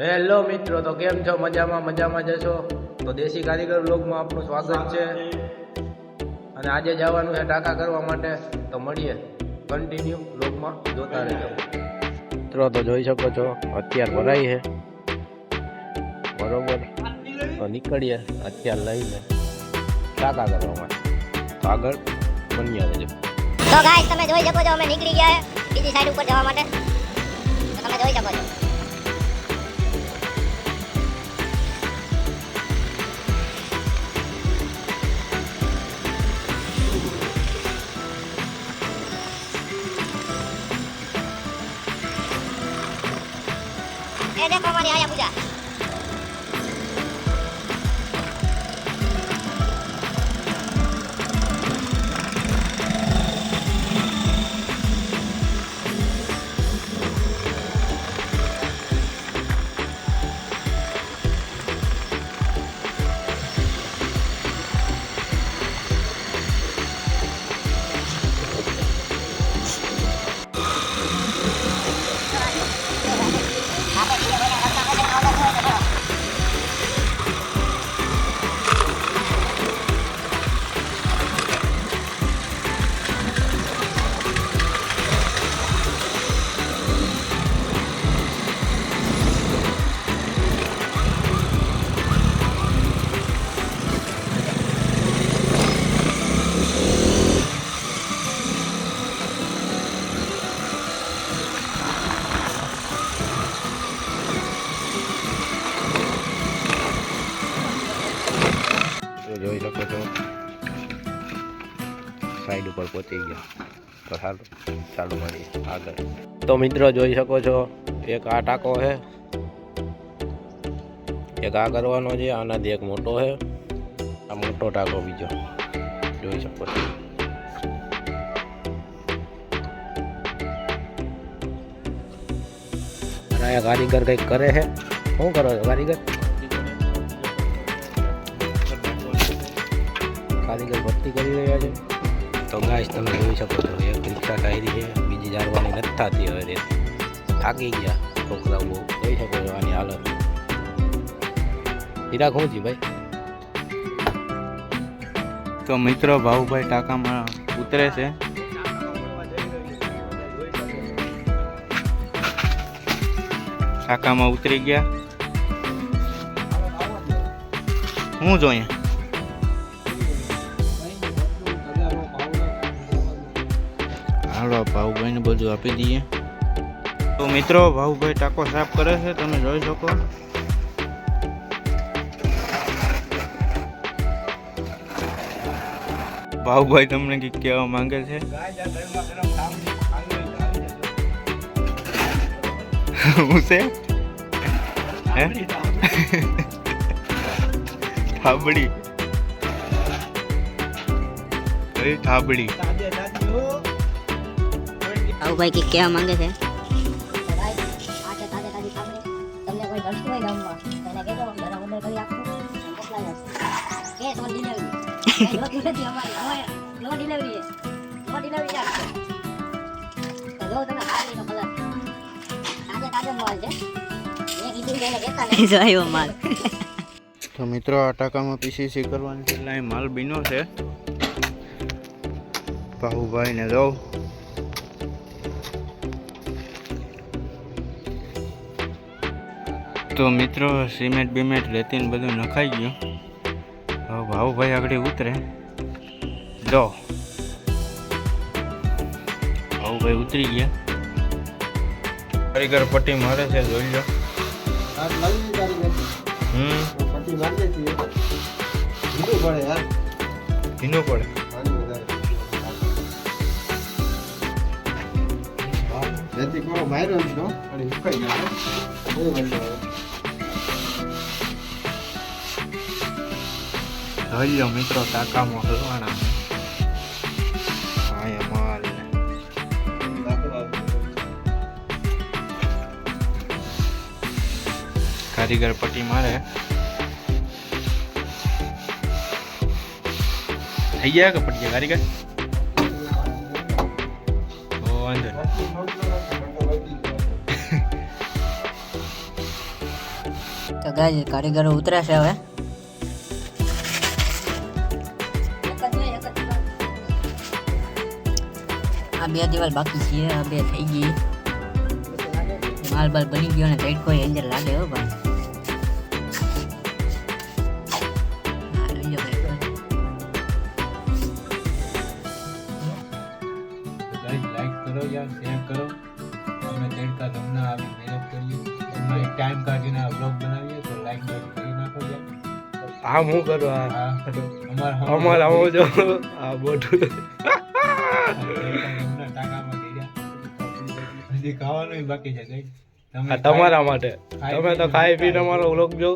Hello મિત્રો, તો કેમ છો? મજામાં મજામાં જશો તો દેશી કારીગર બ્લોગમાં આપનું સ્વાગત છે. અને આજે જવાનું છે ટાંકા કરવા માટે. તો મળીએ કન્ટિન્યુ બ્લોગમાં જોતા રહેજો. મિત્રો, તો જોઈ શકો છો, અત્યાર ભરાઈ છે. બરોબર? તો નીકળીએ અત્યાર લઈને ટાંકા કરવા માટે. તો આગળ બન્યા રહેજો તો ગાઈસ તમે જોઈ શકો છો, અમે નીકળી ગયા બીજી સાઈડ ઉપર જવા માટે. તમે જોઈ શકો છો. એ દેખો અમારી આયા પૂજા તો સાઈડ ઉપર પહોંચી ગયા. તો સારું ચાલુ મળીએ આગળ. તો મિત્રો જોઈ શકો છો, એક આ ટાંકો છે. એક આ કરવાનો છે, આનાથી એક મોટો છે. આ મોટો ટાંકો બીજો. જોઈ શકો છો. આ કારીગર કંઈક કરે છે. શું કરો છો, કારીગર? કારીગર ભરતી કરી રહ્યા છે. તો ગાય તમે જોઈ શકો છો, એક રિક્ષા ટાયરી છે, બીજી જાળવાની નથી થતી હવે રે થાકી ગયા છોકરાઓ બહુ. જોઈ શકો છો આની હાલત. હીરા જી ભાઈ? તો મિત્રો ભાવુભાઈ ટાંકામાં ઉતરે છે. ટાંકામાં ઉતરી ગયા. હું જોઈએ હાલો ભાવભાઈને બધું આપી દઈએ. તો મિત્રો ભાવભાઈ ટાંકો સાફ કરે છે, તમે જોઈ શકો. ભાવભાઈ તમને કંઈક કહેવા માંગે છે? હું છે? થાબડી. થાબડી? ભાઈ કે કહેવા માંગે છે તમને કોઈ ગમતું હોય ગામમાં તો એને કહેજો જરા order કરી આપજો કે તો delivery. નથી અમારી. અમારે no delivery છે. No delivery તો જો તમે ખાલીનો colour. તાજે તાજો માલ છે. મેં કીધું કે એને કહેતા નહીં. તો મિત્રો આ પીસી પીસીસી કરવાની માલ બીનો છે ભાવુભાઈને દઉં તો મિત્રો સિમેન્ટ બિમેન્ટ રેતીને બધું નખાઈ ગયું. હવે ભાવુભાઈ આગળ ઉતરે. દો ભાવુભાઈ ઉતરી ગયા. કારીગર પટ્ટી મારે છે જોઈ લો. હમ. ભીનું પડે ટાંકામાં હલવાના આયા માલ ને. કારીગર પટ્ટી મારે થઈ ગયા કે પટ્ટી કારીગર. તો ગાય કારીગરો ઉતરે છે હવે આ બે દિવાલ બાકી છે આ બે થઈ ગઈ. માલ બાલ બની ગયો ને કોઈ અંદર લાગે હો ભાઈ. હા, ટાઈમ કાઢીને આ બ્લોગ બનાવીએ તો લાઈક કરી નાખો યાર. આમ હું કરું હા. અમાર અમાર આવો જો આ બોટું હજી ખાવાનું બાકી છે ગાઈસ તમારા માટે. તમે તો ખાઈ પીને અમારો વ્લોગ જો.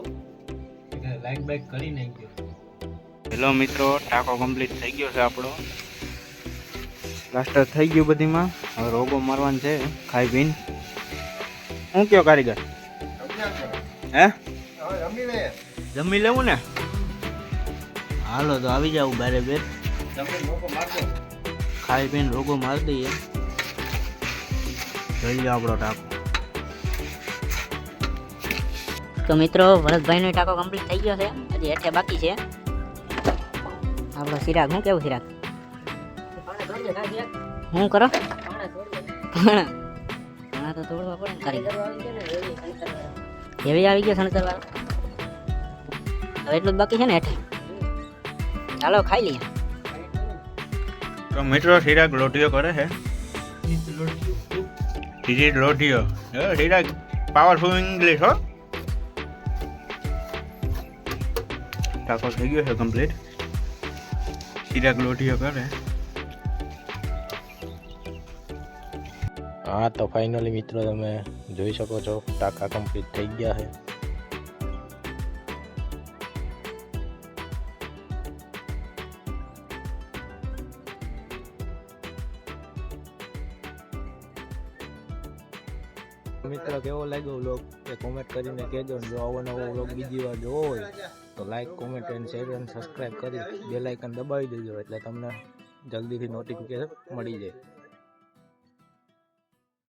લાઈક બાઈક કરી નાખજો. હેલો મિત્રો ટાકો કમ્પ્લીટ થઈ ગયો છે આપણો. પ્લાસ્ટર થઈ ગયું બધીમાં. હવે રોગો મારવાનું છે. ખાઈ પીને. શું કયો કારીગર? હે? જમી લેવું ને? હાલો તો આવી જાવ બારે બે ખાઈ પીને રોગો મારી દઈએ. જોઈ લો આપણો ટાકો. તો મિત્રો ભરતભાઈનો ટાંકો કમ્પ્લીટ થઈ ગયો છે. હજી હેઠે બાકી છે. આપણો સિરાગ શું કેવું સિરાગ શું કરો? ઘણા ઘણા તો તોડવા પડે કરી એવી આવી ગયો સણતર વાળો હવે એટલું જ બાકી છે ને હેઠે. ચાલો, ખાઈ લઈએ. તો મિત્રો સિરાગ લોટીઓ કરે છે. સીધી લોટીઓ સિરાગ પાવરફુલ ઇંગ્લિશ હો. ટાકો થઈ ગયો છે કમ્પ્લીટ સિરાગ લોટીઓ કરે. હા તો ફાઇનલી મિત્રો તમે જોઈ શકો છો ટાકા કમ્પ્લીટ થઈ ગયા છે. મિત્રો, કેવો લાગ્યો વ્લોગ એ કોમેન્ટ કરીને કહેજો જો આવો નવો વ્લોગ બીજી વાર જોવો હોય, તો like comment and share and subscribe કરી બેલ આઇકન દબાવી દેજો એટલે તમને જલ્દીથી નોટિફિકેશન મળી જાય.